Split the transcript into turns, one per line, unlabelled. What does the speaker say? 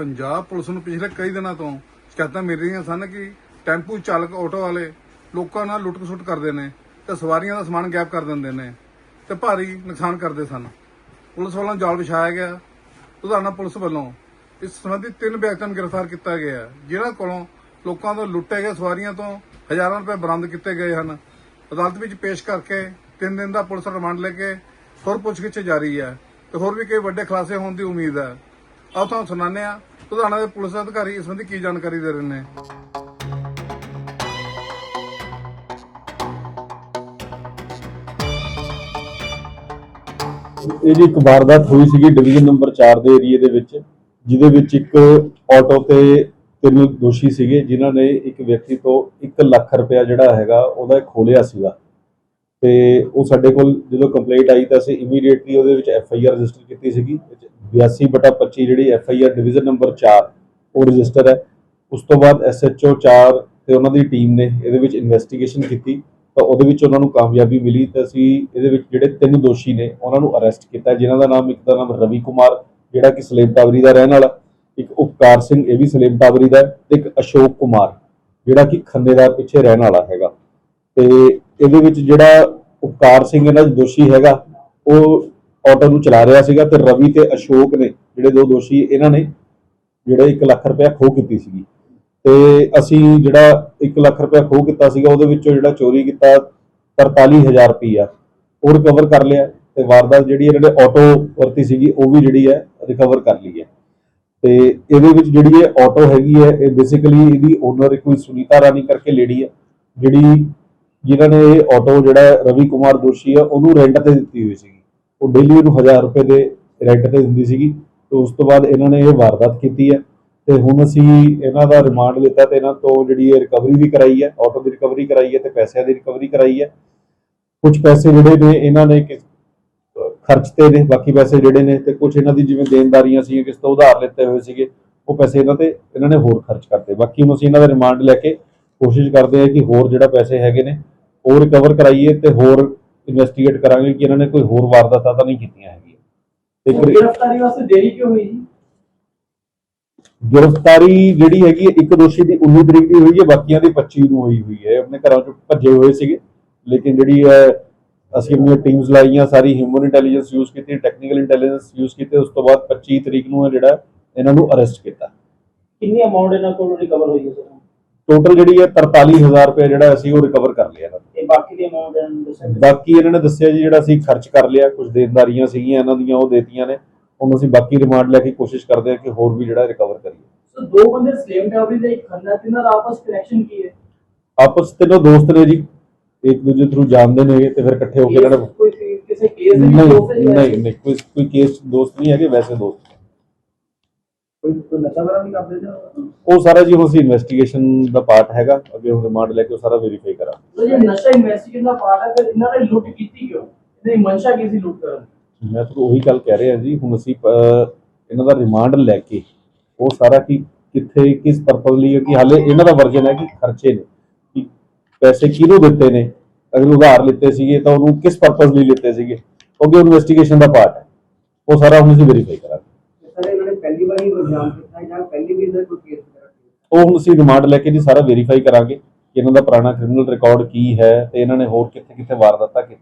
Punjab police ਨੂੰ ਪਿਛਲੇ ਕਈ ਦਿਨਾਂ ਤੋਂ ਸ਼ਿਕਾਇਤਾਂ ਮਿਲ ਰਹੀਆਂ ਸਨ ਕਿ ਟੈਂਪੂ ਚਾਲਕ ਆਟੋ ਵਾਲੇ ਲੋਕਾਂ ਨਾਲ ਲੁੱਟ-ਖਸੁੱਟ ਕਰਦੇ ਨੇ ਤੇ ਸਵਾਰੀਆਂ ਦਾ ਸਮਾਨ ਗਾਇਬ ਕਰ ਦਿੰਦੇ ਨੇ ਤੇ ਭਾਰੀ ਨੁਕਸਾਨ ਕਰਦੇ ਸਨ। ਪੁਲਿਸ ਵੱਲੋਂ ਜਾਲ ਵਿਛਾਇਆ ਗਿਆ। ਲੁਧਿਆਣਾ ਪੁਲਿਸ ਵੱਲੋਂ ਇਸ ਸੰਬੰਧੀ ਤਿੰਨ ਵਿਅਕਤੀਆਂ ਨੂੰ ਗ੍ਰਿਫਤਾਰ ਕੀਤਾ ਗਿਆ ਜਿਨ੍ਹਾਂ ਕੋਲੋਂ ਲੋਕਾਂ ਤੋਂ ਲੁੱਟੇ ਗਏ ਸਵਾਰੀਆਂ ਤੋਂ ਹਜ਼ਾਰਾਂ ਰੁਪਏ ਬਰਾਮਦ ਕੀਤੇ ਗਏ ਹਨ। ਅਦਾਲਤ ਵਿੱਚ ਪੇਸ਼ ਕਰਕੇ ਤਿੰਨ ਦਿਨ ਦਾ ਪੁਲਿਸ ਰਿਮਾਂਡ ਲੈ ਕੇ ਹੋਰ ਪੁੱਛਗਿੱਛ ਜਾਰੀ ਹੈ ਤੇ ਹੋਰ ਵੀ ਕਈ ਵੱਡੇ ਖੁਲਾਸੇ ਹੋਣ ਦੀ ਉਮੀਦ ਹੈ। ਆਓ ਤੁਹਾਨੂੰ ਸੁਣਾਉਂਦੇ ਹਾਂ। ਲੁਧਿਆਣਾ ਦੇ ਪੁਲਿਸ ਅਧਿਕਾਰੀ ਇਸ ਸੰਬੰਧੀ ਕੀ ਜਾਣਕਾਰੀ ਦੇ ਰਹੇ ਨੇ?
ਇਹ ਜੀ ਇੱਕ ਵਾਰਦਾਤ ਹੋਈ ਸੀਗੀ ਡਿਵੀਜ਼ਨ ਨੰਬਰ 4 ਦੇ ਏਰੀਏ ਦੇ ਵਿੱਚ, ਜਿਹਦੇ ਵਿੱਚ ਇੱਕ ਆਟੋ ਤੇ ਤਿੰਨ ਦੋਸ਼ੀ ਸੀਗੇ, ਜਿਨ੍ਹਾਂ ਨੇ ਇੱਕ ਵਿਅਕਤੀ ਤੋਂ 1 ਲੱਖ ਰੁਪਇਆ ਜਿਹੜਾ ਹੈਗਾ, ਉਹਦਾ ਖੋਲਿਆ ਸੀਗਾ। ਤੇ ਉਹ ਸਾਡੇ ਕੋਲ ਜਦੋਂ ਕੰਪਲੇਂਟ ਆਈ ਤਾਂ ਅਸੀਂ ਇਮੀਡੀਏਟਲੀ ਉਹਦੇ ਵਿੱਚ ਐਫ ਆਈ ਆਰ ਰਜਿਸਟਰ ਕੀਤੀ ਸੀਗੀ 82/25 ਜਿਹੜੀ F I R division number 4 ਉਹ ਰਜਿਸਟਰ ਹੈ। ਉਸ ਤੋਂ ਬਾਅਦ ਐਸ ਐਚ ਓ 4 ਤੇ ਉਹਨਾਂ ਦੀ ਟੀਮ ਨੇ ਇਹਦੇ ਵਿੱਚ ਇਨਵੈਸਟੀਗੇਸ਼ਨ ਕੀਤੀ ਤਾਂ ਉਹਦੇ ਵਿੱਚ ਉਹਨਾਂ ਨੂੰ ਕਾਮਯਾਬੀ ਮਿਲੀ ਤੇ ਅਸੀਂ ਇਹਦੇ ਵਿੱਚ ਜਿਹੜੇ ਤਿੰਨ ਦੋਸ਼ੀ ਨੇ ਉਹਨਾਂ ਨੂੰ ਅਰੈਸਟ ਕੀਤਾ। ਜਿਨ੍ਹਾਂ ਦਾ ਨਾਮ ਇੱਕ ਦਾ ਨਾਮ ਰਵੀ ਕੁਮਾਰ ਜਿਹੜਾ ਕਿ ਸਲੇਮ ਟਾਵਰੀ ਦਾ ਰਹਿਣ ਵਾਲਾ ਇੱਕ ਉਪਕਾਰ ਸਿੰਘ ਇਹ ਵੀ ਸਲੇਮ ਟਾਵਰੀ ਦਾ ਹੈ, ਤੇ ਇੱਕ ਅਸ਼ੋਕ ਕੁਮਾਰ ਜਿਹੜਾ ਕਿ ਖੰਨੇ ਦਾ ਪਿੱਛੇ ਰਹਿਣ ਵਾਲਾ ਹੈਗਾ। ਤੇ ਇਹਦੇ ਵਿੱਚ ਜਿਹੜਾ ਉਪਕਾਰ ਸਿੰਘ ਇਹਨਾਂ ਦਾ ਦੋਸ਼ੀ ਹੈਗਾ, ਉਹ ਆਟੋ ਨੂੰ ਚਲਾ ਰਿਹਾ ਸੀਗਾ ਤੇ ਰਵੀ ਤੇ ਅਸ਼ੋਕ ਨੇ ਜਿਹੜੇ ਦੋ ਦੋਸ਼ੀ ਇਹਨਾਂ ਨੇ ਜਿਹੜੇ 1 ਲੱਖ ਰੁਪਇਆ ਖੋਹ ਕੀਤੀ ਸੀਗੀ। ਤੇ ਅਸੀਂ ਜਿਹੜਾ 1 ਲੱਖ ਰੁਪਇਆ ਖੋਹ ਕੀਤਾ ਸੀਗਾ, ਉਹਦੇ ਵਿੱਚੋਂ ਜਿਹੜਾ ਚੋਰੀ ਕੀਤਾ 43000 ਰੁਪਇਆ, ਉਹ ਰਿਕਵਰ ਕਰ ਲਿਆ ਤੇ ਵਾਰਦਾਤ ਜਿਹੜੀ ਇਹਨਾਂ ਨੇ ਆਟੋ ਵਰਤੀ ਸੀਗੀ, ਉਹ ਵੀ ਜਿਹੜੀ ਹੈ ਰਿਕਵਰ ਕਰ ਲਈ ਹੈ। ਤੇ ਇਹਦੇ ਵਿੱਚ ਜਿਹੜੀ ਇਹ ਆਟੋ ਹੈਗੀ ਹੈ, ਇਹ ਬੇਸਿਕਲੀ ਇਹਦੀ ਓਨਰ ਕੋਈ ਸੁਨੀਤਾ ਰਾਣੀ ਕਰਕੇ ਲੇਡੀ ਹੈ, ਜਿਹੜੀ ਜਿਨ੍ਹਾਂ ਨੇ ਇਹ ਆਟੋ ਜਿਹੜਾ ਰਵੀ ਕੁਮਾਰ ਦੋਸ਼ੀ ਹੈ, ਉਹਨੂੰ ਰੈਂਟ ਤੇ ਦਿੱਤੀ ਹੋਈ ਸੀਗੀ। ਉਹ ਡੇਲੀ ਉਹਨੂੰ 1000 ਰੁਪਏ ਦੇ ਰੈਂਟ ਤੇ ਦਿੰਦੀ ਸੀਗੀ ਤੇ ਉਸ ਤੋਂ ਬਾਅਦ ਇਹਨਾਂ ਨੇ ਇਹ ਵਾਰਦਾਤ ਕੀਤੀ ਹੈ ਤੇ ਹੁਣ ਅਸੀਂ ਇਹਨਾਂ ਦਾ ਰਿਮਾਂਡ ਲਿੱਤਾ ਤੇ ਇਹਨਾਂ ਤੋਂ ਜਿਹੜੀ ਇਹ ਰਿਕਵਰੀ ਵੀ ਕਰਾਈ ਹੈ ਆਟੋ ਦੀ ਰਿਕਵਰੀ ਕਰਾਈ ਹੈ ਤੇ ਪੈਸਿਆਂ ਦੀ ਰਿਕਵਰੀ ਕਰਾਈ ਹੈ। ਕੁਝ ਪੈਸੇ ਜਿਹੜੇ ਨੇ ਇਹਨਾਂ ਨੇ ਕਿਸ ਖਰਚ ਤੇ ਨੇ, ਬਾਕੀ ਪੈਸੇ ਜਿਹੜੇ ਨੇ ਤੇ ਕੁਝ ਇਹਨਾਂ ਦੀ ਜਿਵੇਂ ਦੇਣਦਾਰੀਆਂ ਸੀ ਕਿਸ ਤੋਂ ਉਧਾਰ ਲਿੱਤੇ ਹੋਏ ਸੀਗੇ, ਉਹ ਪੈਸੇ ਇਹਨਾਂ ਤੇ, ਇਹਨਾਂ ਨੇ ਹੋਰ ਖਰਚ ਕਰਤੇ। ਬਾਕੀ ਹੁਣ ਅਸੀਂ ਇਹਨਾਂ ਦਾ ਰਿਮਾਂਡ ਲੈ ਕੇ ਕੋਸ਼ਿਸ਼ ਕਰਦੇ ਆ ਕਿ ਹੋਰ ਜਿਹੜਾ ਪੈਸੇ ਹੈਗੇ ਨੇ ਉਹ ਰਿਕਵਰ ਕਰਾਈਏ ਤੇ ਹੋਰ ਇਨਵੈਸਟੀਗੇਟ ਕਰਾਂਗੇ ਕਿ ਇਹਨਾਂ ਨੇ ਕੋਈ ਹੋਰ ਵਾਰਦਾਤਾਂ ਤਾਂ ਨਹੀਂ ਕੀਤੀਆਂ ਹੈਗੀਆਂ। ਤੇ
ਗ੍ਰਿਫਤਾਰੀ ਵਾਸਤੇ ਦੇਰੀ ਕਿਉਂ ਹੋਈ ਜੀ?
ਗ੍ਰਿਫਤਾਰੀ ਜਿਹੜੀ ਹੈਗੀ ਇੱਕ ਦੋਸ਼ੀ ਦੀ 19 ਤਰੀਕ ਦੀ ਹੋਈ ਹੈ ਬਾਕੀਆਂ ਦੀ 25 ਨੂੰ ਹੋਈ ਹੋਈ ਹੈ। ਆਪਣੇ ਘਰਾਂ ਚੋਂ ਭੱਜੇ ਹੋਏ ਸੀਗੇ ਲੇਕਿਨ ਜਿਹੜੀ ਹੈ ਅਸੀਂ ਆਪਣੀਆਂ ਟੀਮਸ ਲਾਈਆਂ ਸਾਰੀ ਹਿਊਮਨ ਇੰਟੈਲੀਜੈਂਸ ਯੂਜ਼ ਕੀਤੀ ਟੈਕਨੀਕਲ ਇੰਟੈਲੀਜੈਂਸ ਯੂਜ਼ ਕੀਤੀ ਉਸ ਤੋਂ ਬਾਅਦ 25 ਤਰੀਕ ਨੂੰ ਜਿਹੜਾ ਇਹਨਾਂ ਨੂੰ ਅਰੈਸਟ ਕੀਤਾ।
ਕਿੰਨੀ ਅਮਾਉਂਟ ਇਹਨਾਂ ਕੋਲੋਂ ਰਿਕਵਰ ਹੋਈ ਹੈ ਸਰ?
ਟੋਟਲ ਜਿਹੜੀ ਹੈ 43000 ਰੁਪਏ ਜਿਹੜਾ ਅਸੀਂ ਉਹ ਰਿਕਵਰ ਕਰ ਲਿਆ ਇਹਨਾਂ ਤੇ।
ਬਾਕੀ ਦੀ ਅਮਾਉਂਟ ਦੱਸਿਆ
ਬਾਕੀ ਇਹਨਾਂ ਨੇ ਦੱਸਿਆ ਜੀ ਜਿਹੜਾ ਅਸੀਂ ਖਰਚ ਕਰ ਲਿਆ ਕੁਝ ਦੇਣਦਾਰੀਆਂ ਸੀਗੀਆਂ ਇਹਨਾਂ ਦੀਆਂ ਉਹ ਦੇਤੀਆਂ ਨੇ। ਹੁਣ ਅਸੀਂ ਬਾਕੀ ਰਿਮਾਂਡ ਲੈ ਕੇ ਕੋਸ਼ਿਸ਼ ਕਰਦੇ ਹਾਂ ਕਿ ਹੋਰ ਵੀ ਜਿਹੜਾ ਰਿਕਵਰ ਕਰੀਏ।
ਸੋ ਦੋ ਬੰਦੇ ਸਲੇਮ ਡਾਵਰੀ ਦੇ ਖੰਨਾ ਤਿੰਨਾਂ ਦਾ ਆਪਸ ਕਨੈਕਸ਼ਨ ਕੀ ਹੈ?
ਆਪਸ ਤਿੰਨੋਂ ਦੋਸਤ ਨੇ ਜੀ ਇੱਕ ਦੂਜੇ ਥਰੂ ਜਾਣਦੇ ਨੇ ਤੇ ਫਿਰ ਇਕੱਠੇ ਹੋ ਕੇ ਇਹਨਾਂ ਨੇ
ਕੋਈ ਕਿਸੇ
ਕੇਸ
ਦੇ ਵਿੱਚ ਦੋਸਤ
ਨਹੀਂ ਨਹੀਂ ਕੋਈ ਕੋਈ ਕੇਸ ਦੋਸਤ ਨਹੀਂ ਹੈਗੇ ਵੈਸੇ ਦੋਸਤ। ਉਹ ਸਾਰਾ ਜੀ ਹੁਣ ਇਨਵੈਸਟੀਗੇਸ਼ਨ ਦਾ ਪਾਰਟ ਹੈਗਾ ਅੱਗੇ ਹੁਣ ਰਿਮਾਂਡ ਲੈ ਕੇ ਉਹ ਸਾਰਾ ਵੈਰੀਫਾਈ
ਕਰਾਂਗੇ। ਸਰ ਨਸ਼ਾ ਇਨਵੈਸਟੀਗੇਸ਼ਨ ਦਾ ਪਾਰਟ ਹੈ ਫਿਰ ਇਹਨਾਂ ਨੇ ਲੁੱਟ ਕੀਤੀ ਕਿਉਂ? ਇਹਦੀ ਮਨਸ਼ਾ ਕੀ ਸੀ ਲੁੱਟ ਕਰਨ?
ਮੈਂ ਤੁਹਾਨੂੰ ਉਹੀ ਗੱਲ ਕਹਿ ਰਿਹਾ ਜੀ ਹੁਣ ਅਸੀਂ ਇਹਨਾਂ ਦਾ ਰਿਮਾਂਡ ਲੈ ਕੇ ਉਹ ਸਾਰਾ ਕੀ ਕਿੱਥੇ ਕਿਸ ਪਰਪਸ ਲਈ ਕਿ ਹਾਲੇ ਇਹਨਾਂ ਦਾ ਵਰਜਨ ਹੈ ਕਿ ਖਰਚੇ ਨੇ ਕਿ ਪੈਸੇ ਕਿਹਨੂੰ ਦਿੱਤੇ ਨੇ? ਅਗਰ ਉਧਾਰ ਲਿੱਤੇ ਸੀਗੇ ਤਾਂ ਉਹਨੂੰ ਕਿਸ ਪਰਪਸ ਲਈ ਲਿੱਤੇ ਸੀਗੇ? ਉਹ ਵੀ ਇਨਵੈਸਟੀਗੇਸ਼ਨ ਦਾ ਪਾਰਟ ਹੈ। ਉਹ ਸਾਰਾ ਹੁਣ ਅਸੀਂ ਵੈਰੀਫਾਈ ਉਹ ਹੁਣ ਅਸੀਂ ਰਿਮਾਂਡ ਲੈ ਕੇ ਜੀ ਸਾਰਾ ਵੈਰੀਫਾਈ ਕਰਾਂਗੇ ਕਿ ਇਹਨਾਂ ਦਾ ਪੁਰਾਣਾ ਕ੍ਰਿਮੀਨਲ ਰਿਕਾਰਡ ਕੀ ਹੈ ਤੇ ਇਹਨਾਂ ਨੇ ਹੋਰ ਕਿੱਥੇ ਕਿੱਥੇ ਵਾਰਦਾਤਾਂ ਕੀਤੀ